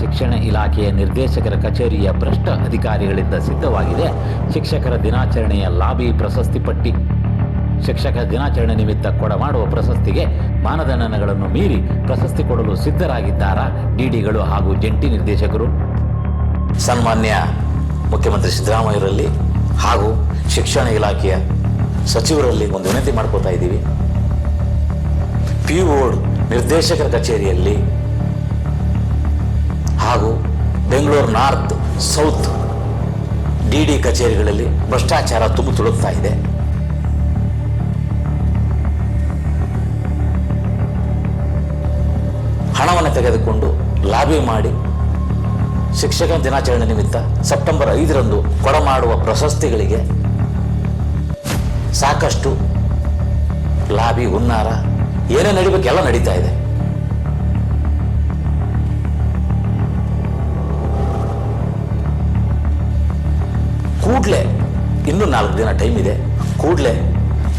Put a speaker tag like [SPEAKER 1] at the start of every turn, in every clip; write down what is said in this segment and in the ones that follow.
[SPEAKER 1] ಶಿಕ್ಷಣ ಇಲಾಖೆಯ ನಿರ್ದೇಶಕರ ಕಚೇರಿಯ ಭ್ರಷ್ಟ ಅಧಿಕಾರಿಗಳಿಂದ ಸಿದ್ಧವಾಗಿದೆ. ಶಿಕ್ಷಕರ ದಿನಾಚರಣೆಯ ಲಾಬಿ ಪ್ರಶಸ್ತಿ ಪಟ್ಟಿ. ಶಿಕ್ಷಕ ದಿನಾಚರಣೆ ನಿಮಿತ್ತ ಕೊಡಮಾಡುವ ಪ್ರಶಸ್ತಿಗೆ ಮಾನದಂಡಗಳನ್ನು ಮೀರಿ ಪ್ರಶಸ್ತಿ ಕೊಡಲು ಸಿದ್ಧರಾಗಿದ್ದಾರಾ ಡಿಡಿಗಳು ಹಾಗೂ ಜಂಟಿ ನಿರ್ದೇಶಕರು? ಸನ್ಮಾನ್ಯ ಮುಖ್ಯಮಂತ್ರಿ ಸಿದ್ದರಾಮಯ್ಯರಲ್ಲಿ ಹಾಗೂ ಶಿಕ್ಷಣ ಇಲಾಖೆಯ ಸಚಿವರಲ್ಲಿ ಒಂದು ವಿನಂತಿ ಮಾಡ್ಕೋತಾ ಇದ್ದೀವಿ. ಪಿ ಬೋರ್ಡ್ ನಿರ್ದೇಶಕರ ಕಚೇರಿಯಲ್ಲಿ ಹಾಗೂ Bengaluru north, south D D ಕಚೇರಿಗಳಲ್ಲಿ ಭ್ರಷ್ಟಾಚಾರ ತುಂಬು ತುಳುಕ್ತಾ ಇದೆ. ಹಣವನ್ನು ತೆಗೆದುಕೊಂಡು ಲಾಬಿ ಮಾಡಿ ಶಿಕ್ಷಕ ದಿನಾಚರಣೆ ನಿಮಿತ್ತ ಸೆಪ್ಟೆಂಬರ್ ಐದರಂದು ಕೊಡಮಾಡುವ ಪ್ರಶಸ್ತಿಗಳಿಗೆ ಸಾಕಷ್ಟು ಲಾಬಿ ಹುನ್ನಾರ ಏನೇ ನಡಿಬೇಕೆಲ್ಲ ನಡೀತಾ ಇದೆ. ಕೂಡಲೇ ಇನ್ನೂ ನಾಲ್ಕು ದಿನ ಟೈಮ್ ಇದೆ. ಕೂಡಲೇ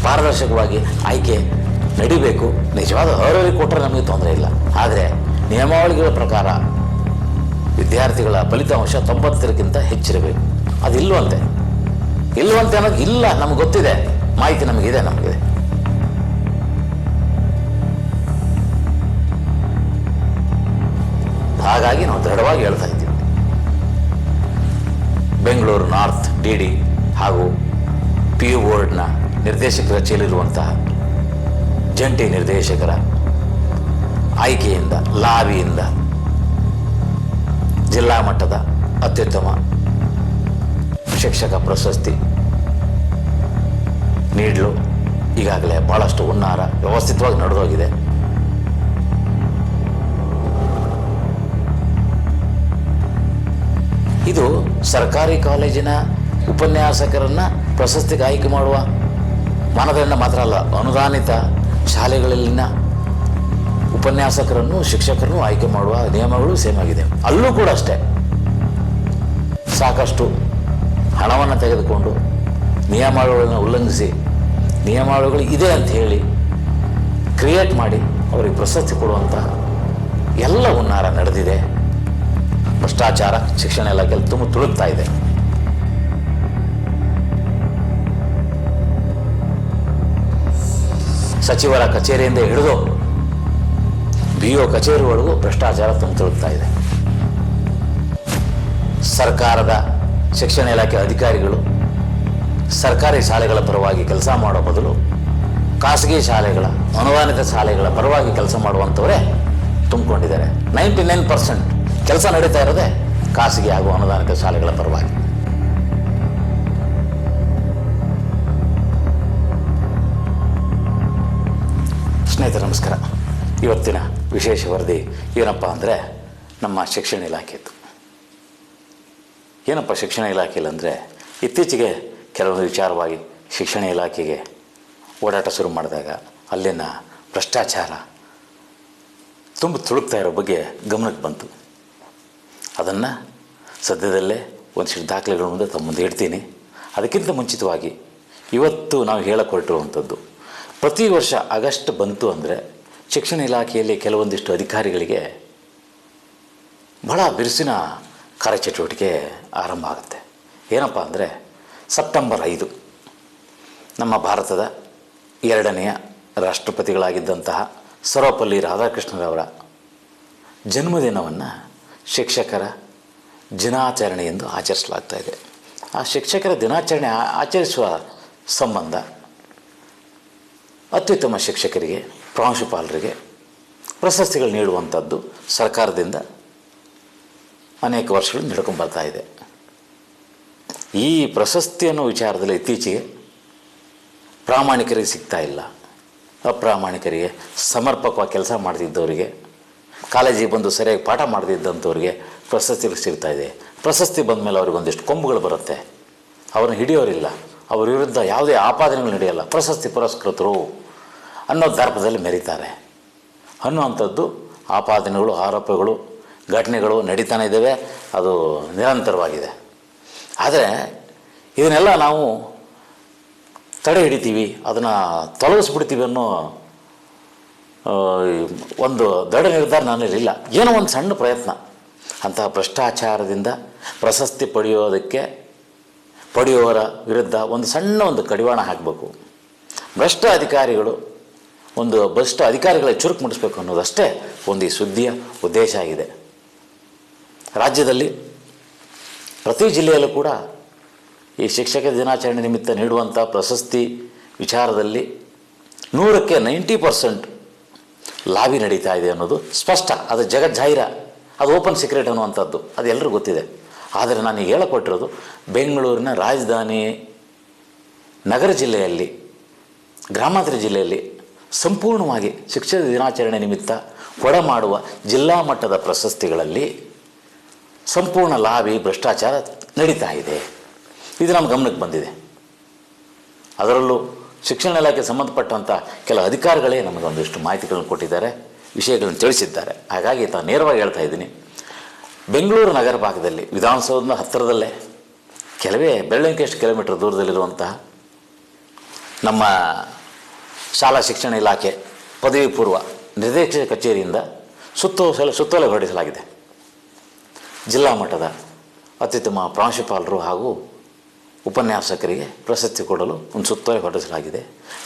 [SPEAKER 1] ಪಾರದರ್ಶಕವಾಗಿ ಆಯ್ಕೆ ನಡಿಬೇಕು. ನಿಜವಾದ ಅರ್ಹರಿಗೆ ಕೊಟ್ಟರೆ ನಮಗೆ ತೊಂದರೆ ಇಲ್ಲ. ಆದರೆ ನಿಯಮಾವಳಿಗಳ ಪ್ರಕಾರ ವಿದ್ಯಾರ್ಥಿಗಳ ಫಲಿತಾಂಶ ತೊಂಬತ್ತರಕ್ಕಿಂತ ಹೆಚ್ಚಿರಬೇಕು. ಅದು ಇಲ್ಲವಂತೆ ಇಲ್ಲವಂತೆ ಅನ್ನೋದು ಇಲ್ಲ, ನಮ್ಗೆ ಗೊತ್ತಿದೆ. ಮಾಹಿತಿ ನಮಗಿದೆ ನಮಗಿದೆ. ಹಾಗಾಗಿ ನಾವು ದೃಢವಾಗಿ ಹೇಳ್ತಾ ಇದ್ದೀವಿ. ಬೆಂಗಳೂರು ನಾರ್ತ್ ಡಿ ಡಿ ಹಾಗೂ ಪಿ ಯು ಬೋರ್ಡ್ನ ನಿರ್ದೇಶಕರ ಚೇಲಿರುವಂತಹ ಜಂಟಿ ನಿರ್ದೇಶಕರ ಆಯ್ಕೆಯಿಂದ, ಲಾಬಿಯಿಂದ ಜಿಲ್ಲಾ ಮಟ್ಟದ ಅತ್ಯುತ್ತಮ ಶಿಕ್ಷಕ ಪ್ರಶಸ್ತಿ ನೀಡಲು ಈಗಾಗಲೇ ಭಾಳಷ್ಟು ಹುನ್ನಾರ ವ್ಯವಸ್ಥಿತವಾಗಿ ನಡೆದೋಗಿದೆ. ಸರ್ಕಾರಿ ಕಾಲೇಜಿನ ಉಪನ್ಯಾಸಕರನ್ನು ಪ್ರಶಸ್ತಿಗೆ ಆಯ್ಕೆ ಮಾಡುವ ಮಾನದಂಡ ಮಾತ್ರ ಅಲ್ಲ, ಅನುದಾನಿತ ಶಾಲೆಗಳಲ್ಲಿನ ಉಪನ್ಯಾಸಕರನ್ನು ಶಿಕ್ಷಕರನ್ನು ಆಯ್ಕೆ ಮಾಡುವ ನಿಯಮಗಳು ಸೇಮ್ ಆಗಿದೆ. ಅಲ್ಲೂ ಕೂಡ ಅಷ್ಟೇ. ಸಾಕಷ್ಟು ಹಣವನ್ನು ತೆಗೆದುಕೊಂಡು ನಿಯಮಾವಳಿಗಳನ್ನು ಉಲ್ಲಂಘಿಸಿ, ನಿಯಮಾವಳಿಗಳು ಇದೆ ಅಂತ ಹೇಳಿ ಕ್ರಿಯೇಟ್ ಮಾಡಿ ಅವರಿಗೆ ಪ್ರಶಸ್ತಿ ಕೊಡುವಂತಹ ಎಲ್ಲ ಹುನ್ನಾರ ನಡೆದಿದೆ. ಭ್ರಷ್ಟಾಚಾರ, ಶಿಕ್ಷಣ ಇಲಾಖೆಯಲ್ಲಿ ತುಂಬ ತುಳುಕ್ತಾ ಇದೆ. ಸಚಿವರ ಕಚೇರಿಯಿಂದ ಹಿಡಿದು ಬಿ ಒ ಕಚೇರಿವರೆಗೂ ಭ್ರಷ್ಟಾಚಾರ ತುಂಬ ತುಳುಕ್ತಾ ಇದೆ. ಸರ್ಕಾರದ ಶಿಕ್ಷಣ ಇಲಾಖೆ ಅಧಿಕಾರಿಗಳು ಸರ್ಕಾರಿ ಶಾಲೆಗಳ ಪರವಾಗಿ ಕೆಲಸ ಮಾಡೋ ಬದಲು ಖಾಸಗಿ ಶಾಲೆಗಳ, ಅನುದಾನಿತ ಶಾಲೆಗಳ ಪರವಾಗಿ ಕೆಲಸ ಮಾಡುವಂಥವರೇ ತುಂಬಿಕೊಂಡಿದ್ದಾರೆ. ನೈಂಟಿ ನೈನ್ ಪರ್ಸೆಂಟ್ ಕೆಲಸ ನಡೀತಾ ಇರೋದೇ ಖಾಸಗಿ ಹಾಗೂ ಅನುದಾನಿತ ಶಾಲೆಗಳ ಪರವಾಗಿ. ಸ್ನೇಹಿತರೆ, ನಮಸ್ಕಾರ. ಇವತ್ತಿನ ವಿಶೇಷ ವರದಿ ಏನಪ್ಪ ಅಂದರೆ ನಮ್ಮ ಶಿಕ್ಷಣ ಇಲಾಖೆದು ಏನಪ್ಪ ಶಿಕ್ಷಣ ಇಲಾಖೆಯಲ್ಲಂದರೆ ಇತ್ತೀಚೆಗೆ ಕೆಲವೊಂದು ವಿಚಾರವಾಗಿ ಶಿಕ್ಷಣ ಇಲಾಖೆಗೆ ಓಡಾಟ ಶುರು ಮಾಡಿದಾಗ ಅಲ್ಲಿನ ಭ್ರಷ್ಟಾಚಾರ ತುಂಬ ತುಳುಕ್ತಾ ಇರೋ ಬಗ್ಗೆ ಗಮನಕ್ಕೆ ಬಂತು. ಅದನ್ನು ಸದ್ಯದಲ್ಲೇ ಒಂದಿಷ್ಟು ದಾಖಲೆಗಳ ಮುಂದೆ ತಮ್ಮ ಮುಂದೆ ಇಡ್ತೀನಿ. ಅದಕ್ಕಿಂತ ಮುಂಚಿತವಾಗಿ ಇವತ್ತು ನಾವು ಹೇಳಕೊಟ್ಟಿರುವಂಥದ್ದು ಪ್ರತಿ ವರ್ಷ ಆಗಸ್ಟ್ ಬಂತು ಅಂದರೆ ಶಿಕ್ಷಣ ಇಲಾಖೆಯಲ್ಲಿ ಕೆಲವೊಂದಿಷ್ಟು ಅಧಿಕಾರಿಗಳಿಗೆ ಬಹಳ ಬಿರುಸಿನ ಕಾರ್ಯಚಟುವಟಿಕೆ ಆರಂಭ ಆಗುತ್ತೆ. ಏನಪ್ಪ ಅಂದರೆ ಸೆಪ್ಟೆಂಬರ್ ಐದು ನಮ್ಮ ಭಾರತದ ಎರಡನೆಯ ರಾಷ್ಟ್ರಪತಿಗಳಾಗಿದ್ದಂತಹ ಸರ್ವಪಲ್ಲಿ ರಾಧಾಕೃಷ್ಣರವರ ಜನ್ಮದಿನವನ್ನು ಶಿಕ್ಷಕರ ದಿನಾಚರಣೆ ಎಂದು ಆಚರಿಸಲಾಗ್ತಾ ಇದೆ. ಆ ಶಿಕ್ಷಕರ ದಿನಾಚರಣೆ ಆಚರಿಸುವ ಸಂಬಂಧ ಅತ್ಯುತ್ತಮ ಶಿಕ್ಷಕರಿಗೆ, ಪ್ರಾಂಶುಪಾಲರಿಗೆ ಪ್ರಶಸ್ತಿಗಳು ನೀಡುವಂಥದ್ದು ಸರ್ಕಾರದಿಂದ ಅನೇಕ ವರ್ಷಗಳು ನಡ್ಕೊಂಡು ಬರ್ತಾ ಇದೆ. ಈ ಪ್ರಶಸ್ತಿ ಅನ್ನೋ ವಿಚಾರದಲ್ಲಿ ಇತ್ತೀಚೆಗೆ ಪ್ರಾಮಾಣಿಕರಿಗೆ ಸಿಗ್ತಾ ಇಲ್ಲ. ಅಪ್ರಾಮಾಣಿಕರಿಗೆ ಸಮರ್ಪಕವಾಗಿ ಕೆಲಸ ಮಾಡ್ತಿದ್ದವರಿಗೆ ಕಾಲೇಜಿಗೆ ಬಂದು ಸರಿಯಾಗಿ ಪಾಠ ಮಾಡದಿದ್ದಂಥವ್ರಿಗೆ ಪ್ರಶಸ್ತಿಗಳು ಇದೆ. ಪ್ರಶಸ್ತಿ ಬಂದ ಮೇಲೆ ಅವ್ರಿಗೆ ಒಂದಿಷ್ಟು ಕೊಂಬುಗಳು ಬರುತ್ತೆ. ಅವ್ರನ್ನ ಹಿಡಿಯೋರಿಲ್ಲ. ಅವ್ರ ವಿರುದ್ಧ ಯಾವುದೇ ಆಪಾದನೆಗಳು ನಡೆಯಲ್ಲ. ಪ್ರಶಸ್ತಿ ಪುರಸ್ಕೃತರು ಅನ್ನೋ ದರ್ಪದಲ್ಲಿ ಮೆರೀತಾರೆ. ಅನ್ನುವಂಥದ್ದು ಆಪಾದನೆಗಳು, ಆರೋಪಗಳು, ಘಟನೆಗಳು ನಡೀತಾನೆ ಇದ್ದಾವೆ. ಅದು ನಿರಂತರವಾಗಿದೆ. ಆದರೆ ಇದನ್ನೆಲ್ಲ ನಾವು ತಡೆ ಹಿಡಿತೀವಿ, ಅದನ್ನು ತೊಲಗಿಸ್ಬಿಡ್ತೀವಿ ಅನ್ನೋ ಒಂದು ದೃಢ ನಿರ್ಧಾರ ನನ್ನಲ್ಲಿಲ್ಲ ಏನೋ ಒಂದು ಸಣ್ಣ ಪ್ರಯತ್ನ. ಅಂತಹ ಭ್ರಷ್ಟಾಚಾರದಿಂದ ಪ್ರಶಸ್ತಿ ಪಡೆಯೋದಕ್ಕೆ ಪಡೆಯುವವರ ವಿರುದ್ಧ ಒಂದು ಸಣ್ಣ ಒಂದು ಕಡಿವಾಣ ಹಾಕಬೇಕು. ಭ್ರಷ್ಟ ಅಧಿಕಾರಿಗಳು ಒಂದು ಭ್ರಷ್ಟ ಅಧಿಕಾರಿಗಳ ಚುರುಕು ಮುಟ್ಟಿಸ್ಬೇಕು ಅನ್ನೋದಷ್ಟೇ ಒಂದು ಈ ಸುದ್ದಿಯ ಉದ್ದೇಶ ಆಗಿದೆ. ರಾಜ್ಯದಲ್ಲಿ ಪ್ರತಿ ಜಿಲ್ಲೆಯಲ್ಲೂ ಕೂಡ ಈ ಶಿಕ್ಷಕ ದಿನಾಚರಣೆ ನಿಮಿತ್ತ ನೀಡುವಂಥ ಪ್ರಶಸ್ತಿ ವಿಚಾರದಲ್ಲಿ ನೂರಕ್ಕೆ ನೈಂಟಿ ಪರ್ಸೆಂಟ್ ಲಾಬಿ ನಡೀತಾ ಇದೆ ಅನ್ನೋದು ಸ್ಪಷ್ಟ. ಅದು ಜಗಜ್ಜಾಹಿರ ಅದು ಓಪನ್ ಸೀಕ್ರೆಟ್ ಅನ್ನುವಂಥದ್ದು. ಅದು ಎಲ್ಲರಿಗೂ ಗೊತ್ತಿದೆ. ಆದರೆ ನಾನು ಹೇಳಕೊಟ್ಟಿರೋದು, ಬೆಂಗಳೂರಿನ ರಾಜಧಾನಿ ನಗರ ಜಿಲ್ಲೆಯಲ್ಲಿ, ಗ್ರಾಮಾಂತರ ಜಿಲ್ಲೆಯಲ್ಲಿ ಸಂಪೂರ್ಣವಾಗಿ ಶಿಕ್ಷಕ ದಿನಾಚರಣೆ ನಿಮಿತ್ತ ಕೊಡಮಾಡುವ ಜಿಲ್ಲಾ ಮಟ್ಟದ ಪ್ರಶಸ್ತಿಗಳಲ್ಲಿ ಸಂಪೂರ್ಣ ಲಾಬಿ, ಭ್ರಷ್ಟಾಚಾರ ನಡೀತಾ ಇದೆ. ಇದು ನಮ್ಮ ಗಮನಕ್ಕೆ ಬಂದಿದೆ. ಅದರಲ್ಲೂ ಶಿಕ್ಷಣ ಇಲಾಖೆ ಸಂಬಂಧಪಟ್ಟಂಥ ಕೆಲವು ಅಧಿಕಾರಿಗಳೇ ನಮಗೆ ಒಂದಿಷ್ಟು ಮಾಹಿತಿಗಳನ್ನು ಕೊಟ್ಟಿದ್ದಾರೆ, ವಿಷಯಗಳನ್ನು ತಿಳಿಸಿದ್ದಾರೆ. ಹಾಗಾಗಿ ತಾನು ನೇರವಾಗಿ ಹೇಳ್ತಾ ಇದ್ದೀನಿ. ಬೆಂಗಳೂರು ನಗರ ಭಾಗದಲ್ಲಿ, ವಿಧಾನಸೌಧದ ಹತ್ತಿರದಲ್ಲೇ, ಕೆಲವೇ ಬೆಳ್ಳಂಕೆಷ್ಟು ಕಿಲೋಮೀಟರ್ ದೂರದಲ್ಲಿರುವಂತಹ ನಮ್ಮ ಶಾಲಾ ಶಿಕ್ಷಣ ಇಲಾಖೆ ಪದವಿ ಪೂರ್ವ ನಿರ್ದೇಶಕ ಕಚೇರಿಯಿಂದ ಸುತ್ತೋಲೆ ಸುತ್ತೋಲೆ ಹೊರಡಿಸಲಾಗಿದೆ. ಜಿಲ್ಲಾ ಮಟ್ಟದ ಅತ್ಯುತ್ತಮ ಪ್ರಾಂಶುಪಾಲರು ಹಾಗೂ ಉಪನ್ಯಾಸಕರಿಗೆ ಪ್ರಶಸ್ತಿ ಕೊಡಲು ಒಂದು ಸುತ್ತೋಲೆ ಹೊರಡಿಸಲಾಗಿದೆ.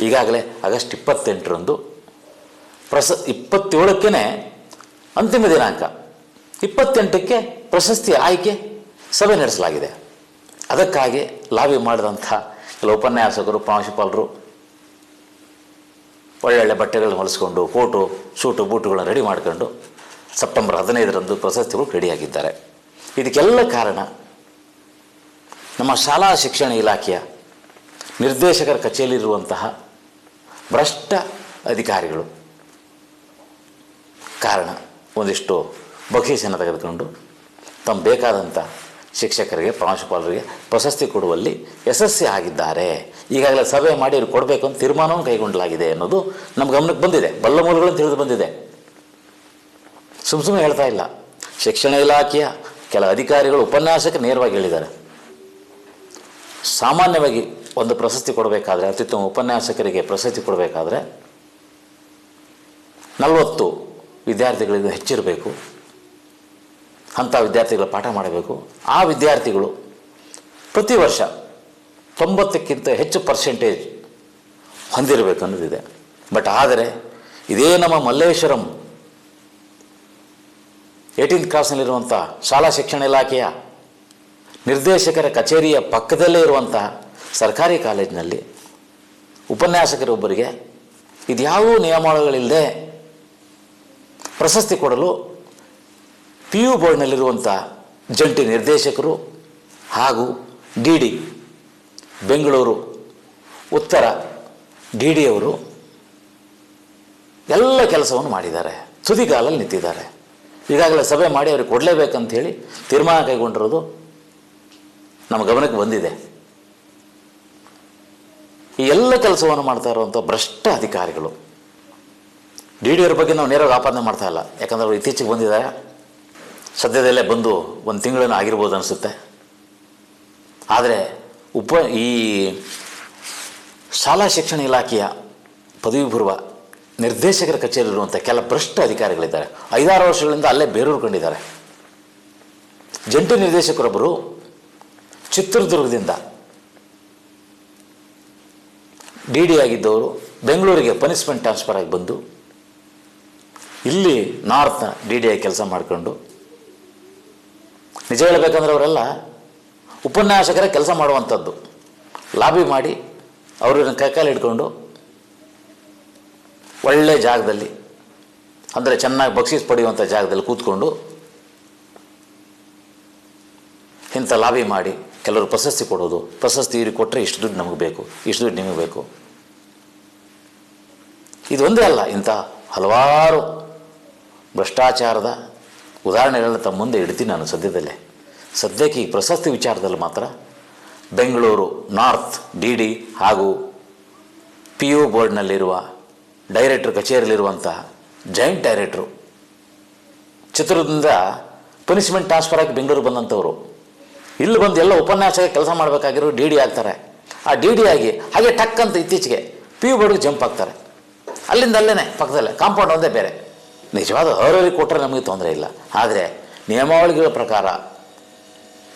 [SPEAKER 1] ಈಗಾಗಲೇ ಆಗಸ್ಟ್ ಇಪ್ಪತ್ತೆಂಟರಂದು ಪ್ರಸ ಇಪ್ಪತ್ತೇಳಕ್ಕೇ ಅಂತಿಮ ದಿನಾಂಕ. ಇಪ್ಪತ್ತೆಂಟಕ್ಕೆ ಪ್ರಶಸ್ತಿ ಆಯ್ಕೆ ಸಭೆ ನಡೆಸಲಾಗಿದೆ. ಅದಕ್ಕಾಗಿ ಲಾಬಿ ಮಾಡಿದಂಥ ಕೆಲ ಉಪನ್ಯಾಸಕರು, ಪ್ರಾಂಶುಪಾಲರು ಒಳ್ಳೊಳ್ಳೆ ಬಟ್ಟೆಗಳನ್ನ ಹೊಲಿಸ್ಕೊಂಡು ಕೋಟು ಶೂಟು, ಬೂಟುಗಳನ್ನು ರೆಡಿ ಮಾಡ್ಕೊಂಡು ಸೆಪ್ಟೆಂಬರ್ ಹದಿನೈದರಂದು ಪ್ರಶಸ್ತಿಗಳು ರೆಡಿಯಾಗಿದ್ದಾರೆ. ಇದಕ್ಕೆಲ್ಲ ಕಾರಣ ನಮ್ಮ ಶಾಲಾ ಶಿಕ್ಷಣ ಇಲಾಖೆಯ ನಿರ್ದೇಶಕರ ಕಚೇರಿಯಲ್ಲಿರುವಂತಹ ಭ್ರಷ್ಟ ಅಧಿಕಾರಿಗಳು. ಕಾರಣ ಒಂದಿಷ್ಟು ಬಕ್ಷೀಸನ್ನು ತೆಗೆದುಕೊಂಡು ತಮ್ಮ ಬೇಕಾದಂಥ ಶಿಕ್ಷಕರಿಗೆ, ಪ್ರಾಂಶುಪಾಲರಿಗೆ ಪ್ರಶಸ್ತಿ ಕೊಡುವಲ್ಲಿ ಯಶಸ್ವಿ ಆಗಿದ್ದಾರೆ. ಈಗಾಗಲೇ ಸಭೆ ಮಾಡಿ ಅವ್ರಿಗೆ ಕೊಡಬೇಕು ಅಂತ ತೀರ್ಮಾನವನ್ನು ಕೈಗೊಂಡಲಾಗಿದೆ ಅನ್ನೋದು ನಮ್ಮ ಗಮನಕ್ಕೆ ಬಂದಿದೆ. ಬಲ್ಲ ಮೂಲಗಳನ್ನು ತಿಳಿದು ಬಂದಿದೆ. ಸುಮ್ಮ ಸುಮ್ಮನೆ ಹೇಳ್ತಾ ಇಲ್ಲ. ಶಿಕ್ಷಣ ಇಲಾಖೆಯ ಕೆಲ ಅಧಿಕಾರಿಗಳು ಉಪನ್ಯಾಸಕ್ಕೆ ನೇರವಾಗಿ ಹೇಳಿದ್ದಾರೆ. ಸಾಮಾನ್ಯವಾಗಿ ಒಂದು ಪ್ರಶಸ್ತಿ ಕೊಡಬೇಕಾದ್ರೆ, ಅತ್ಯುತ್ತಮ ಉಪನ್ಯಾಸಕರಿಗೆ ಪ್ರಶಸ್ತಿ ಕೊಡಬೇಕಾದ್ರೆ ನಲವತ್ತು ವಿದ್ಯಾರ್ಥಿಗಳಿಗೂ ಹೆಚ್ಚಿರಬೇಕು. ಅಂಥ ವಿದ್ಯಾರ್ಥಿಗಳ ಪಾಠ ಮಾಡಬೇಕು. ಆ ವಿದ್ಯಾರ್ಥಿಗಳು ಪ್ರತಿ ವರ್ಷ ತೊಂಬತ್ತಕ್ಕಿಂತ ಹೆಚ್ಚು ಪರ್ಸೆಂಟೇಜ್ ಹೊಂದಿರಬೇಕು ಅನ್ನೋದಿದೆ. ಬಟ್ ಆದರೆ, ಇದೇ ನಮ್ಮ ಮಲ್ಲೇಶ್ವರಂ ಏಯ್ಟೀನ್ತ್ ಕ್ಲಾಸ್ನಲ್ಲಿರುವಂಥ ಶಾಲಾ ಶಿಕ್ಷಣ ಇಲಾಖೆಯ ನಿರ್ದೇಶಕರ ಕಚೇರಿಯ ಪಕ್ಕದಲ್ಲೇ ಇರುವಂತಹ ಸರ್ಕಾರಿ ಕಾಲೇಜಿನಲ್ಲಿ ಉಪನ್ಯಾಸಕರೊಬ್ಬರಿಗೆ ಇದ್ಯಾವ ನಿಯಮಾವಳಿಗಳಿಲ್ಲದೆ ಪ್ರಶಸ್ತಿ ಕೊಡಲು ಪಿ ಯು ಬೋರ್ಡ್ನಲ್ಲಿರುವಂಥ ಜಂಟಿ ನಿರ್ದೇಶಕರು ಹಾಗೂ ಡಿ ಡಿ ಬೆಂಗಳೂರು ಉತ್ತರ ಡಿ ಡಿಯವರು ಎಲ್ಲ ಕೆಲಸವನ್ನು ಮಾಡಿದ್ದಾರೆ. ತುದಿಗಾಲಲ್ಲಿ ನಿಂತಿದ್ದಾರೆ. ಈಗಾಗಲೇ ಸಭೆ ಮಾಡಿ ಅವ್ರಿಗೆ ಕೊಡಲೇಬೇಕಂತ ಹೇಳಿ ತೀರ್ಮಾನ ಕೈಗೊಂಡಿರೋದು ನಮ್ಮ ಗಮನಕ್ಕೆ ಬಂದಿದೆ. ಈ ಎಲ್ಲ ಕೆಲಸವನ್ನು ಮಾಡ್ತಾ ಇರುವಂಥ ಭ್ರಷ್ಟ ಅಧಿಕಾರಿಗಳು. ಡಿ ಡಿ ಅವ್ರ ಬಗ್ಗೆ ನಾವು ನೇರವಾಗಿ ಆಪಾದನೆ ಮಾಡ್ತಾ ಇಲ್ಲ. ಯಾಕಂದ್ರೆ ಅವರು ಇತ್ತೀಚೆಗೆ ಬಂದಿದ್ದಾರೆ. ಸದ್ಯದಲ್ಲೇ ಬಂದು ಒಂದು ತಿಂಗಳನ್ನು ಆಗಿರ್ಬೋದು ಅನಿಸುತ್ತೆ. ಆದರೆ ಉಪ ಈ ಶಾಲಾ ಶಿಕ್ಷಣ ಇಲಾಖೆಯ ಪದವಿ ಪೂರ್ವ ನಿರ್ದೇಶಕರ ಕಚೇರಿ ಇರುವಂಥ ಕೆಲ ಭ್ರಷ್ಟ ಅಧಿಕಾರಿಗಳಿದ್ದಾರೆ. ಐದಾರು ವರ್ಷಗಳಿಂದ ಅಲ್ಲೇ ಬೇರೂರ್ಕೊಂಡಿದ್ದಾರೆ. ಜಂಟಿ ನಿರ್ದೇಶಕರೊಬ್ಬರು ಚಿತ್ರದುರ್ಗದಿಂದ ಡಿ ಡಿ ಆಗಿದ್ದವರು ಬೆಂಗಳೂರಿಗೆ ಪನಿಷ್ಮೆಂಟ್ ಟ್ರಾನ್ಸ್ಫರ್ ಆಗಿ ಬಂದು ಇಲ್ಲಿ ನಾರ್ತ್ ಡಿ ಡಿ ಆಗಿ ಕೆಲಸ ಮಾಡಿಕೊಂಡು, ನಿಜ ಹೇಳಬೇಕಂದ್ರೆ ಅವರೆಲ್ಲ ಉಪನ್ಯಾಸಕರೇ ಕೆಲಸ ಮಾಡುವಂಥದ್ದು. ಲಾಬಿ ಮಾಡಿ ಅವ್ರನ್ನ ಕೈಕಾಲು ಇಟ್ಕೊಂಡು ಒಳ್ಳೆ ಜಾಗದಲ್ಲಿ, ಅಂದರೆ ಚೆನ್ನಾಗಿ ಬಕ್ಷೀಸ್ ಪಡೆಯುವಂಥ ಜಾಗದಲ್ಲಿ ಕೂತ್ಕೊಂಡು ಇಂಥ ಲಾಬಿ ಮಾಡಿ ಕೆಲವರು ಪ್ರಶಸ್ತಿ ಕೊಡೋದು, ಪ್ರಶಸ್ತಿ ಇವ್ರಿಗೆ ಕೊಟ್ಟರೆ ಇಷ್ಟು ದುಡ್ಡು ನಮಗೆ ಬೇಕು, ಇಷ್ಟು ದುಡ್ಡು ನಿಮಗೆ ಬೇಕು. ಇದು ಒಂದೇ ಅಲ್ಲ, ಇಂಥ ಹಲವಾರು ಭ್ರಷ್ಟಾಚಾರದ ಉದಾಹರಣೆಗಳನ್ನ ತಮ್ಮ ಮುಂದೆ ಇಡ್ತೀನಿ ನಾನು ಸದ್ಯದಲ್ಲೇ. ಸದ್ಯಕ್ಕೆ ಈ ಪ್ರಶಸ್ತಿ ವಿಚಾರದಲ್ಲಿ ಮಾತ್ರ ಬೆಂಗಳೂರು ನಾರ್ತ್ ಡಿ ಡಿ ಹಾಗೂ ಪಿ ಯು ಬೋರ್ಡ್ನಲ್ಲಿರುವ ಡೈರೆಕ್ಟ್ರ್ ಕಚೇರಿಯಲ್ಲಿರುವಂಥ ಜಾಯಿಂಟ್ ಡೈರೆಕ್ಟ್ರು ಚಿತ್ರದಿಂದ ಪನಿಷ್ಮೆಂಟ್ ಟ್ರಾನ್ಸ್ಫರ್ ಆಗಿ ಬೆಂಗಳೂರು ಬಂದಂಥವ್ರು. ಇಲ್ಲಿ ಬಂದು ಎಲ್ಲ ಉಪನ್ಯಾಸಕ ಕೆಲಸ ಮಾಡಬೇಕಾಗಿರೋ ಡಿ ಡಿ ಆಗ್ತಾರೆ. ಆ ಡಿ ಡಿ ಆಗಿ ಹಾಗೆ ಟಕ್ ಅಂತ ಇತ್ತೀಚೆಗೆ ಪಿ ಯು ಬೋರ್ಡ್ಗೆ ಜಂಪ್ ಆಗ್ತಾರೆ. ಅಲ್ಲಿಂದ ಅಲ್ಲೇ ಪಕ್ಕದಲ್ಲೇ, ಕಾಂಪೌಂಡ್ ಒಂದೇ ಬೇರೆ. ನಿಜವಾದ ಅವರಲ್ಲಿ ಕೊಟ್ಟರೆ ನಮಗೆ ತೊಂದರೆ ಇಲ್ಲ. ಆದರೆ ನಿಯಮಾವಳಿಗಳ ಪ್ರಕಾರ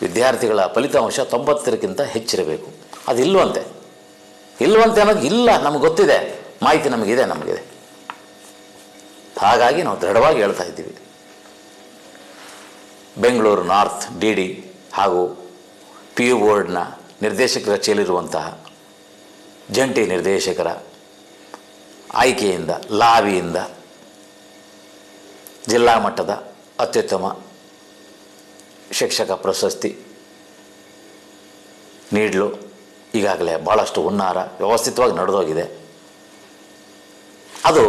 [SPEAKER 1] ವಿದ್ಯಾರ್ಥಿಗಳ ಫಲಿತಾಂಶ ತೊಂಬತ್ತರಕ್ಕಿಂತ ಹೆಚ್ಚಿರಬೇಕು. ಅದು ಇಲ್ಲವಂತೆ ಇಲ್ಲವಂತೆ ಅನ್ನೋದು ಇಲ್ಲ, ನಮ್ಗೆ ಗೊತ್ತಿದೆ. ಮಾಹಿತಿ ನಮಗಿದೆ ನಮಗಿದೆ. ಹಾಗಾಗಿ ನಾವು ದೃಢವಾಗಿ ಹೇಳ್ತಾ ಇದ್ದೀವಿ. ಬೆಂಗಳೂರು ನಾರ್ತ್ ಡಿ ಡಿ ಹಾಗೂ ಪಿ ಯು ಬೋರ್ಡ್ನ ನಿರ್ದೇಶಕರ ಚೇಲಿರುವಂತಹ ಜಂಟಿ ನಿರ್ದೇಶಕರ ಆಯ್ಕೆಯಿಂದ ಲಾವಿಯಿಂದ ಜಿಲ್ಲಾ ಮಟ್ಟದ ಅತ್ಯುತ್ತಮ ಶಿಕ್ಷಕ ಪ್ರಶಸ್ತಿ ನೀಡಲು ಈಗಾಗಲೇ ಭಾಳಷ್ಟು ಹುನ್ನಾರ ವ್ಯವಸ್ಥಿತವಾಗಿ ನಡೆದೋಗಿದೆ. ಅದು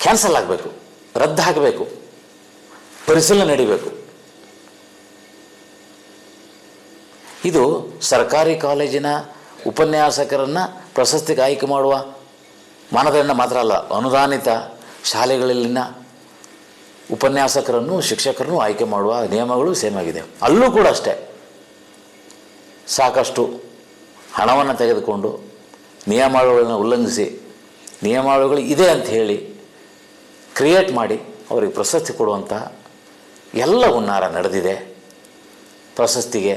[SPEAKER 1] ಕ್ಯಾನ್ಸಲ್ ಆಗಬೇಕು, ರದ್ದಾಗಬೇಕು, ಪರಿಶೀಲನೆ ನಡೀಬೇಕು. ಇದು ಸರ್ಕಾರಿ ಕಾಲೇಜಿನ ಉಪನ್ಯಾಸಕರನ್ನು ಪ್ರಶಸ್ತಿಗೆ ಆಯ್ಕೆ ಮಾಡುವ ಮಾನದಂಡ ಮಾತ್ರ ಅಲ್ಲ, ಅನುದಾನಿತ ಶಾಲೆಗಳಲ್ಲಿನ ಉಪನ್ಯಾಸಕರನ್ನು ಶಿಕ್ಷಕರನ್ನು ಆಯ್ಕೆ ಮಾಡುವ ನಿಯಮಗಳು ಸೇಮ್ ಆಗಿದೆ. ಅಲ್ಲೂ ಕೂಡ ಅಷ್ಟೇ. ಸಾಕಷ್ಟು ಹಣವನ್ನು ತೆಗೆದುಕೊಂಡು ನಿಯಮಾವಳಿಗಳನ್ನು ಉಲ್ಲಂಘಿಸಿ, ನಿಯಮಾವಳಿಗಳು ಇದೆ ಅಂತ ಹೇಳಿ ಕ್ರಿಯೇಟ್ ಮಾಡಿ ಅವರಿಗೆ ಪ್ರಶಸ್ತಿ ಕೊಡುವಂತಹ ಎಲ್ಲ ಹುನ್ನಾರ ನಡೆದಿದೆ. ಪ್ರಶಸ್ತಿಗೆ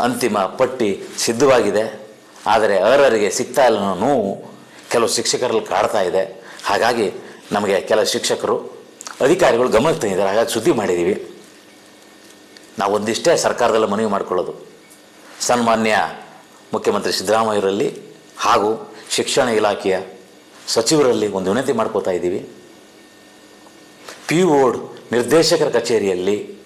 [SPEAKER 1] ಅಂತಿಮ ಪಟ್ಟಿ ಸಿದ್ಧವಾಗಿದೆ. ಆದರೆ ಅರ್ಹರಿಗೆ ಸಿಗ್ತಾ ಇಲ್ಲ ನೋವು ಕೆಲವು ಶಿಕ್ಷಕರಲ್ಲಿ ಕಾಡ್ತಾ ಇದೆ. ಹಾಗಾಗಿ ನಮಗೆ ಕೆಲವು ಶಿಕ್ಷಕರು, ಅಧಿಕಾರಿಗಳು ಗಮನಕ್ಕೆ ತಂದಿದ್ದಾರೆ. ಹಾಗಾಗಿ ಸುದ್ದಿ ಮಾಡಿದ್ದೀವಿ. ನಾವು ಒಂದಿಷ್ಟೇ ಸರ್ಕಾರದಲ್ಲಿ ಮನವಿ ಮಾಡಿಕೊಳ್ಳೋದು. ಸನ್ಮಾನ್ಯ ಮುಖ್ಯಮಂತ್ರಿ ಸಿದ್ದರಾಮಯ್ಯರಲ್ಲಿ ಹಾಗೂ ಶಿಕ್ಷಣ ಇಲಾಖೆಯ ಸಚಿವರಲ್ಲಿ ಒಂದು ವಿನಂತಿ ಮಾಡ್ಕೋತಾ ಇದ್ದೀವಿ. ಪಿ ಓಡ್ ನಿರ್ದೇಶಕರ ಕಚೇರಿಯಲ್ಲಿ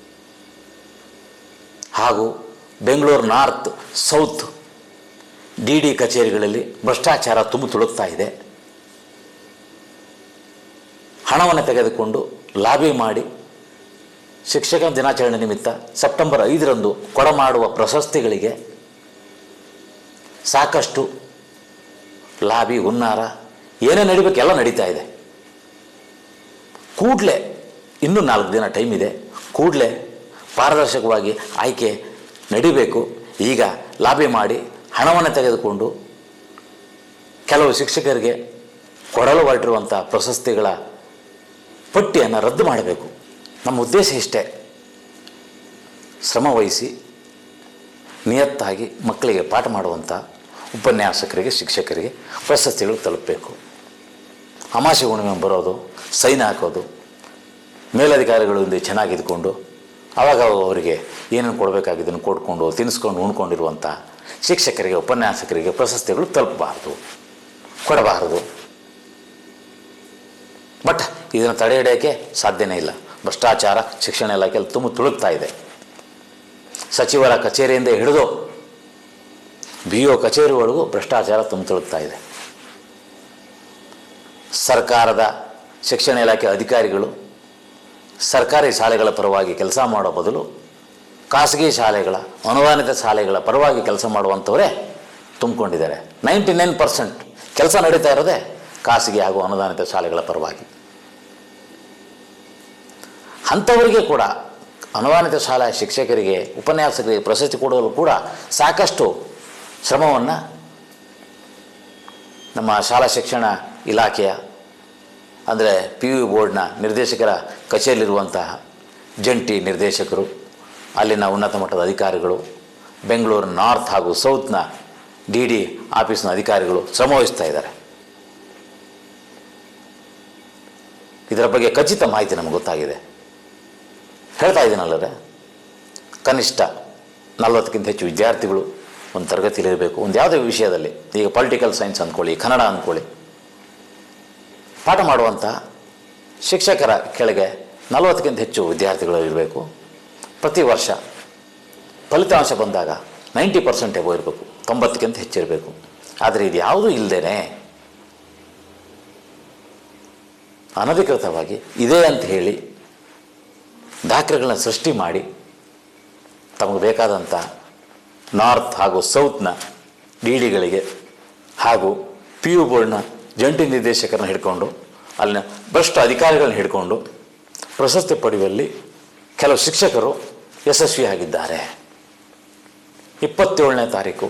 [SPEAKER 1] ಹಾಗೂ Bengaluru north, south D D ಕಚೇರಿಗಳಲ್ಲಿ ಭ್ರಷ್ಟಾಚಾರ ತುಂಬ ತುಳುಕ್ತಾ ಇದೆ. ಹಣವನ್ನು ತೆಗೆದುಕೊಂಡು ಲಾಬಿ ಮಾಡಿ ಶಿಕ್ಷಕ ದಿನಾಚರಣೆ ನಿಮಿತ್ತ ಸೆಪ್ಟೆಂಬರ್ ಐದರಂದು ಕೊಡಮಾಡುವ ಪ್ರಶಸ್ತಿಗಳಿಗೆ ಸಾಕಷ್ಟು ಲಾಬಿ, ಹುನ್ನಾರ, ಏನೇ ನಡಿಬೇಕೆಲ್ಲ ನಡೀತಾ ಇದೆ. ಕೂಡಲೇ ಇನ್ನೂ ನಾಲ್ಕು ದಿನ ಟೈಮ್ ಇದೆ. ಕೂಡಲೇ ಪಾರದರ್ಶಕವಾಗಿ ಆಯ್ಕೆ ನಡಿಬೇಕು. ಈಗ ಲಾಬಿ ಮಾಡಿ ಹಣವನ್ನು ತೆಗೆದುಕೊಂಡು ಕೆಲವು ಶಿಕ್ಷಕರಿಗೆ ಕೊಡಲು ಹೊರಟಿರುವಂಥ ಪ್ರಶಸ್ತಿಗಳ ಪಟ್ಟಿಯನ್ನು ರದ್ದು ಮಾಡಬೇಕು. ನಮ್ಮ ಉದ್ದೇಶ ಇಷ್ಟೇ. ಶ್ರಮ ವಹಿಸಿ ನಿಯತ್ತಾಗಿ ಮಕ್ಕಳಿಗೆ ಪಾಠ ಮಾಡುವಂಥ ಉಪನ್ಯಾಸಕರಿಗೆ, ಶಿಕ್ಷಕರಿಗೆ ಪ್ರಶಸ್ತಿಗಳು ತಲುಪಬೇಕು. ಅಮಾಸೆ ಹುಣ್ಣಿಮೆ ಬರೋದು, ಸೈನ್ ಹಾಕೋದು ಮೇಲಧಿಕಾರಿಗಳೊಂದಿಗೆ ಚೆನ್ನಾಗಿದ್ಕೊಂಡು ಆವಾಗ ಅವರಿಗೆ ಏನೇನು ಕೊಡಬೇಕಾಗಿದ್ದನ್ನು ಕೊಡ್ಕೊಂಡು, ತಿನ್ನಿಸ್ಕೊಂಡು ಉಣ್ಕೊಂಡಿರುವಂಥ ಶಿಕ್ಷಕರಿಗೆ, ಉಪನ್ಯಾಸಕರಿಗೆ ಪ್ರಶಸ್ತಿಗಳು ತಲುಪಬಾರ್ದು. ಕೊಡಬಾರದು. ಬಟ್ ಇದನ್ನು ತಡೆ ಹಿಡಿಯೋಕ್ಕೆ ಸಾಧ್ಯನೇ ಇಲ್ಲ. ಭ್ರಷ್ಟಾಚಾರ ಶಿಕ್ಷಣ ಇಲಾಖೆಯಲ್ಲಿ ತುಂಬ ತುಳುಕ್ತಾ ಇದೆ. ಸಚಿವರ ಕಚೇರಿಯಿಂದ ಹಿಡಿದು ಬಿ ಒ ಕಚೇರಿವರೆಗೂ ಭ್ರಷ್ಟಾಚಾರ ತುಂಬ ತುಳುಕ್ತಾ ಇದೆ. ಸರ್ಕಾರದ ಶಿಕ್ಷಣ ಇಲಾಖೆ ಅಧಿಕಾರಿಗಳು ಸರ್ಕಾರಿ ಶಾಲೆಗಳ ಪರವಾಗಿ ಕೆಲಸ ಮಾಡೋ ಬದಲು ಖಾಸಗಿ ಶಾಲೆಗಳ, ಅನುದಾನಿತ ಶಾಲೆಗಳ ಪರವಾಗಿ ಕೆಲಸ ಮಾಡುವಂಥವರೇ ತುಂಬಿಕೊಂಡಿದ್ದಾರೆ. ನೈಂಟಿ ನೈನ್ ಪರ್ಸೆಂಟ್ ಕೆಲಸ ನಡೀತಾ ಇರೋದೇ ಖಾಸಗಿ ಹಾಗೂ ಅನುದಾನಿತ ಶಾಲೆಗಳ ಪರವಾಗಿ. ಅಂಥವರಿಗೆ ಕೂಡ, ಅನುದಾನಿತ ಶಾಲಾ ಶಿಕ್ಷಕರಿಗೆ, ಉಪನ್ಯಾಸಕರಿಗೆ ಪ್ರಶಸ್ತಿ ಕೊಡಲು ಕೂಡ ಸಾಕಷ್ಟು ಶ್ರಮವನ್ನು ನಮ್ಮ ಶಾಲಾ ಶಿಕ್ಷಣ ಇಲಾಖೆಯ, ಅಂದರೆ ಪಿ ಯು ಬೋರ್ಡ್ನ ನಿರ್ದೇಶಕರ ಕಚೇರಿಯಲ್ಲಿರುವಂತಹ ಜಂಟಿ ನಿರ್ದೇಶಕರು, ಅಲ್ಲಿನ ಉನ್ನತ ಮಟ್ಟದ ಅಧಿಕಾರಿಗಳು, ಬೆಂಗಳೂರು ನಾರ್ತ್ ಹಾಗೂ ಸೌತ್ನ ಡಿ ಡಿ ಆಫೀಸ್ನ ಅಧಿಕಾರಿಗಳು ಶ್ರಮವಹಿಸ್ತಾ ಇದ್ದಾರೆ. ಇದರ ಬಗ್ಗೆ ಖಚಿತ ಮಾಹಿತಿ ನಮಗೆ ಗೊತ್ತಾಗಿದೆ. ಹೇಳ್ತಾ ಇದ್ದೀನಲ್ಲರೆ ಕನಿಷ್ಠ ನಲ್ವತ್ತಕ್ಕಿಂತ ಹೆಚ್ಚು ವಿದ್ಯಾರ್ಥಿಗಳು ಒಂದು ತರಗತಿಲಿರಬೇಕು ಒಂದು ಯಾವುದೇ ವಿಷಯದಲ್ಲಿ, ಈಗ ಪೊಲಿಟಿಕಲ್ ಸೈನ್ಸ್ ಅಂದ್ಕೊಳ್ಳಿ, ಕನ್ನಡ ಅಂದ್ಕೊಳ್ಳಿ. ಪಾಠ ಮಾಡುವಂಥ ಶಿಕ್ಷಕರ ಕೆಳಗೆ ನಲವತ್ತಕ್ಕಿಂತ ಹೆಚ್ಚು ವಿದ್ಯಾರ್ಥಿಗಳು ಇರಬೇಕು. ಪ್ರತಿ ವರ್ಷ ಫಲಿತಾಂಶ ಬಂದಾಗ ನೈಂಟಿ ಪರ್ಸೆಂಟ್ ಎಬೋ ಇರಬೇಕು. ತೊಂಬತ್ತಕ್ಕಿಂತ ಹೆಚ್ಚಿರಬೇಕು ಆದರೆ ಇದು ಯಾವುದೂ ಇಲ್ಲದೇ ಅನಧಿಕೃತವಾಗಿ ಇದೆ ಅಂತ ಹೇಳಿ ದಾಖಲೆಗಳನ್ನ ಸೃಷ್ಟಿ ಮಾಡಿ ತಮಗೆ ಬೇಕಾದಂಥ ನಾರ್ತ್ ಹಾಗೂ ಸೌತ್ನ ಡಿ ಡಿಗಳಿಗೆ ಹಾಗೂ ಪಿ ಯು ಬೋರ್ಡ್ನ ಜಂಟಿ ನಿರ್ದೇಶಕರನ್ನ ಹಿಡ್ಕೊಂಡು ಅಲ್ಲಿನ ಭ್ರಷ್ಟ ಅಧಿಕಾರಿಗಳನ್ನ ಹಿಡ್ಕೊಂಡು ಪ್ರಶಸ್ತಿ ಪಡೆಯುವಲ್ಲಿ ಕೆಲವು ಶಿಕ್ಷಕರು ಯಶಸ್ವಿಯಾಗಿದ್ದಾರೆ ಇಪ್ಪತ್ತೇಳನೇ ತಾರೀಕು,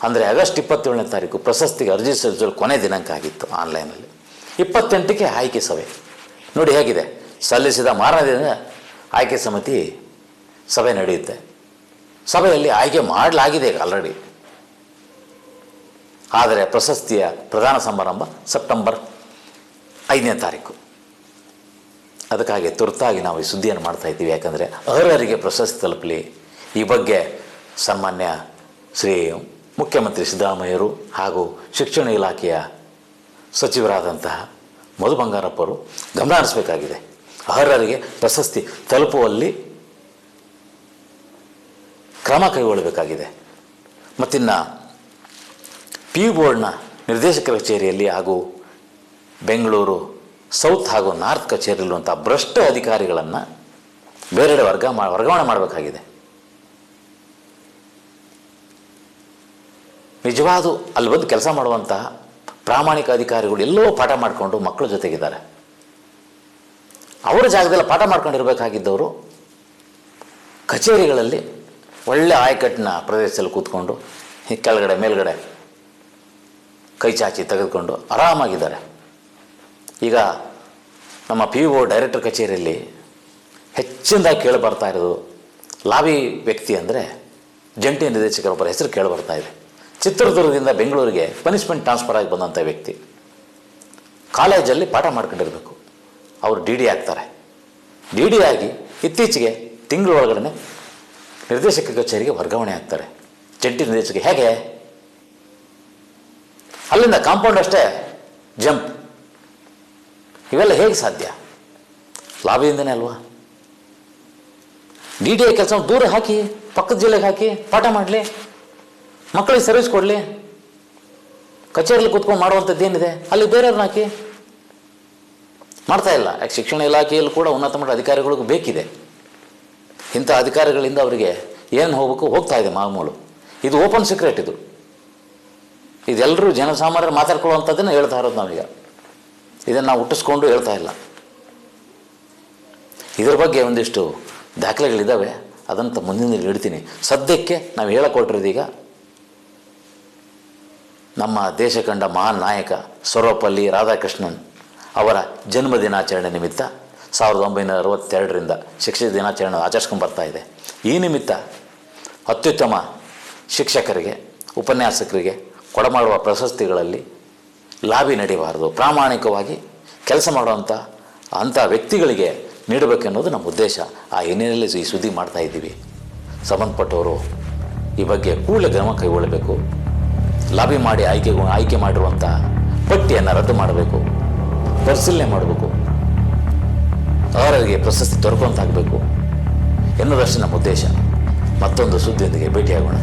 [SPEAKER 1] ಅಂದರೆ ಆಗಸ್ಟ್ ಇಪ್ಪತ್ತೇಳನೇ ತಾರೀಕು ಪ್ರಶಸ್ತಿಗೆ ಅರ್ಜಿ ಸಲ್ಲಿಸಲು ಕೊನೆ ದಿನಾಂಕ ಆಗಿತ್ತು ಆನ್ಲೈನಲ್ಲಿ. ಇಪ್ಪತ್ತೆಂಟಕ್ಕೆ ಆಯ್ಕೆ ಸಭೆ. ನೋಡಿ ಹೇಗಿದೆ, ಸಲ್ಲಿಸಿದ ಮಾರನೇ ದಿನ ಆಯ್ಕೆ ಸಮಿತಿ ಸಭೆ ನಡೆಯುತ್ತೆ. ಸಭೆಯಲ್ಲಿ ಆಯ್ಕೆ ಮಾಡಲಾಗಿದೆ ಆಲ್ರೆಡಿ ಆದರೆ ಪ್ರಶಸ್ತಿಯ ಪ್ರಧಾನ ಸಮಾರಂಭ ಸೆಪ್ಟೆಂಬರ್ ಐದನೇ ತಾರೀಕು. ಅದಕ್ಕಾಗಿ ತುರ್ತಾಗಿ ನಾವು ಈ ಸುದ್ದಿಯನ್ನು ಮಾಡ್ತಾ ಇದ್ದೀವಿ. ಯಾಕಂದರೆ ಅರ್ಹರಿಗೆ ಪ್ರಶಸ್ತಿ ತಲುಪಲಿ. ಈ ಬಗ್ಗೆ ಸಾಮಾನ್ಯ ಶ್ರೀ ಮುಖ್ಯಮಂತ್ರಿ ಸಿದ್ದರಾಮಯ್ಯರು ಹಾಗೂ ಶಿಕ್ಷಣ ಇಲಾಖೆಯ ಸಚಿವರಾದಂತಹ ಮಧು ಬಂಗಾರಪ್ಪರು ಗಮನ ಹರಿಸಬೇಕಾಗಿದೆ ಅರ್ಹರಿಗೆ ಪ್ರಶಸ್ತಿ ತಲುಪುವಲ್ಲಿ ಕ್ರಮ ಕೈಗೊಳ್ಳಬೇಕಾಗಿದೆ. ಮತ್ತಿನ್ನು ಪಿ ಯು ಬೋರ್ಡ್ನ ನಿರ್ದೇಶಕರ ಕಚೇರಿಯಲ್ಲಿ ಹಾಗೂ ಬೆಂಗಳೂರು, ಸೌತ್ ಹಾಗೂ ನಾರ್ತ್ ಕಚೇರಿಯಲ್ಲಿರುವಂಥ ಭ್ರಷ್ಟ ಅಧಿಕಾರಿಗಳನ್ನು ಬೇರೆಡೆ ವರ್ಗ ಮಾ, ವರ್ಗಾವಣೆ ಮಾಡಬೇಕಾಗಿದೆ. ನಿಜವಾದ ಅಲ್ಲಿ ಬಂದು ಕೆಲಸ ಮಾಡುವಂತಹ ಪ್ರಾಮಾಣಿಕ ಅಧಿಕಾರಿಗಳು ಎಲ್ಲೋ ಪಾಠ ಮಾಡಿಕೊಂಡು ಮಕ್ಕಳ ಜೊತೆಗಿದ್ದಾರೆ. ಅವರ ಜಾಗದಲ್ಲಿ ಪಾಠ ಮಾಡ್ಕೊಂಡಿರಬೇಕಾಗಿದ್ದವರು ಕಚೇರಿಗಳಲ್ಲಿ ಒಳ್ಳೆ ಆಯಕಟ್ಟಿನ ಪ್ರದೇಶದಲ್ಲಿ ಕೂತ್ಕೊಂಡು ಕೆಳಗಡೆ, ಮೇಲ್ಗಡೆ ಕೈ ಚಾಚಿ ತೆಗೆದುಕೊಂಡು ಆರಾಮಾಗಿದ್ದಾರೆ. ಈಗ ನಮ್ಮ ಪಿ ಒ ಡೈರೆಕ್ಟರ್ ಕಚೇರಿಯಲ್ಲಿ ಹೆಚ್ಚಿನದಾಗಿ ಕೇಳಿ ಬರ್ತಾ ಇರೋದು ಲಾಬಿ ವ್ಯಕ್ತಿ ಅಂದರೆ ಜಂಟಿ ನಿರ್ದೇಶಕರೊಬ್ಬರ ಹೆಸರು ಕೇಳಿ ಬರ್ತಾ ಇದೆ. ಚಿತ್ರದುರ್ಗದಿಂದ ಬೆಂಗಳೂರಿಗೆ ಪನಿಷ್ಮೆಂಟ್ ಟ್ರಾನ್ಸ್ಫರ್ ಆಗಿ ಬಂದಂಥ ವ್ಯಕ್ತಿ. ಕಾಲೇಜಲ್ಲಿ ಪಾಠ ಮಾಡ್ಕೊಂಡಿರಬೇಕು. ಅವರು ಡಿ ಡಿ ಆಗ್ತಾರೆ. ಡಿ ಡಿ ಆಗಿ ಇತ್ತೀಚೆಗೆ ತಿಂಗಳ ಒಳಗಡೆ ನಿರ್ದೇಶಕ ಕಚೇರಿಗೆ ವರ್ಗಾವಣೆ ಆಗ್ತಾರೆ. ಜಂಟಿ ನಿರ್ದೇಶಕ ಹೇಗೆ? ಅಲ್ಲಿಂದ ಕಾಂಪೌಂಡ್ ಅಷ್ಟೇ ಜಂಪ್. ಇವೆಲ್ಲ ಹೇಗೆ ಸಾಧ್ಯ? ಲಾಭದಿಂದನೇ ಅಲ್ವಾ? ಡಿ ಡಿ ಐ ಕೆಲಸ ದೂರ ಹಾಕಿ, ಪಕ್ಕದ ಜಿಲ್ಲೆಗೆ ಹಾಕಿ, ಪಾಠ ಮಾಡಲಿ, ಮಕ್ಕಳಿಗೆ ಸರ್ವಿಸ್ ಕೊಡಲಿ ಕಚೇರಿಯಲ್ಲಿ ಕೂತ್ಕೊಂಡು ಮಾಡುವಂಥದ್ದು ಏನಿದೆ, ಅಲ್ಲಿ ಬೇರೆಯವ್ರನ್ನ ಹಾಕಿ. ಮಾಡ್ತಾ ಇಲ್ಲ. ಯಾಕೆ ಶಿಕ್ಷಣ ಇಲಾಖೆಯಲ್ಲಿ ಕೂಡ ಉನ್ನತ ಮಟ್ಟ ಅಧಿಕಾರಿಗಳಿಗೂ ಬೇಕಿದೆ. ಇಂಥ ಅಧಿಕಾರಿಗಳಿಂದ ಅವರಿಗೆ ಏನು ಹೋಗಬೇಕು, ಹೋಗ್ತಾ ಇದೆ ಮಾಮೂಲು ಇದು ಓಪನ್ ಸೀಕ್ರೆಟ್ ಇದು. ಇದೆಲ್ಲರೂ ಜನಸಾಮಾನ್ಯರು ಮಾತಾಡ್ಕೊಳ್ಳುವಂಥದ್ದನ್ನು ಹೇಳ್ತಾ ಇರೋದು ನಾವೀಗ. ಇದನ್ನು ನಾವು ಹುಟ್ಟಿಸ್ಕೊಂಡು ಹೇಳ್ತಾ ಇಲ್ಲ. ಇದರ ಬಗ್ಗೆ ಒಂದಿಷ್ಟು ದಾಖಲೆಗಳಿದ್ದಾವೆ ಅದಂತ ಮುಂದಿನ ಇಡ್ತೀನಿ ಸದ್ಯಕ್ಕೆ ನಾವು ಹೇಳಕೊಟ್ಟಿರೋದೀಗ ನಮ್ಮ ದೇಶ ಕಂಡ ಮಹಾನ್ ನಾಯಕ ಸರ್ವಪಲ್ಲಿ ರಾಧಾಕೃಷ್ಣನ್ ಅವರ ಜನ್ಮ ದಿನಾಚರಣೆ ನಿಮಿತ್ತ ಸಾವಿರದ ಒಂಬೈನೂರ ಅರವತ್ತೆರಡರಿಂದ ಶಿಕ್ಷಕ ದಿನಾಚರಣೆ ಆಚರಿಸ್ಕೊಂಡು ಬರ್ತಾ ಇದೆ. ಈ ನಿಮಿತ್ತ ಅತ್ಯುತ್ತಮ ಶಿಕ್ಷಕರಿಗೆ, ಉಪನ್ಯಾಸಕರಿಗೆ, ಕೊಡಮಾಡುವ ಪ್ರಶಸ್ತಿಗಳಲ್ಲಿ ಲಾಭಿ ನಡೆಯಬಾರದು. ಪ್ರಾಮಾಣಿಕವಾಗಿ ಕೆಲಸ ಮಾಡುವಂಥ ಅಂಥ ವ್ಯಕ್ತಿಗಳಿಗೆ ನೀಡಬೇಕೆನ್ನೋದು ನಮ್ಮ ಉದ್ದೇಶ. ಆ ಹಿನ್ನೆಲೆಯಲ್ಲಿ ಈ ಸುದ್ದಿ ಮಾಡ್ತಾ ಇದ್ದೀವಿ. ಸಂಬಂಧಪಟ್ಟವರು ಈ ಬಗ್ಗೆ ಕೂಡಲೇ ಕ್ರಮ ಕೈಗೊಳ್ಳಬೇಕು. ಲಾಬಿ ಮಾಡಿ ಆಯ್ಕೆ ಆಯ್ಕೆ ಮಾಡಿರುವಂಥ ಪಟ್ಟಿಯನ್ನು ರದ್ದು ಮಾಡಬೇಕು. ಪರಿಶೀಲನೆ ಮಾಡಬೇಕು. ಅವರಿಗೆ ಪ್ರಶಸ್ತಿ ದೊರಕುವಂತಾಗಬೇಕು ಎನ್ನುವುದಷ್ಟು ನಮ್ಮ ಉದ್ದೇಶ. ಮತ್ತೊಂದು ಸುದ್ದಿಯೊಂದಿಗೆ ಭೇಟಿಯಾಗೋಣ.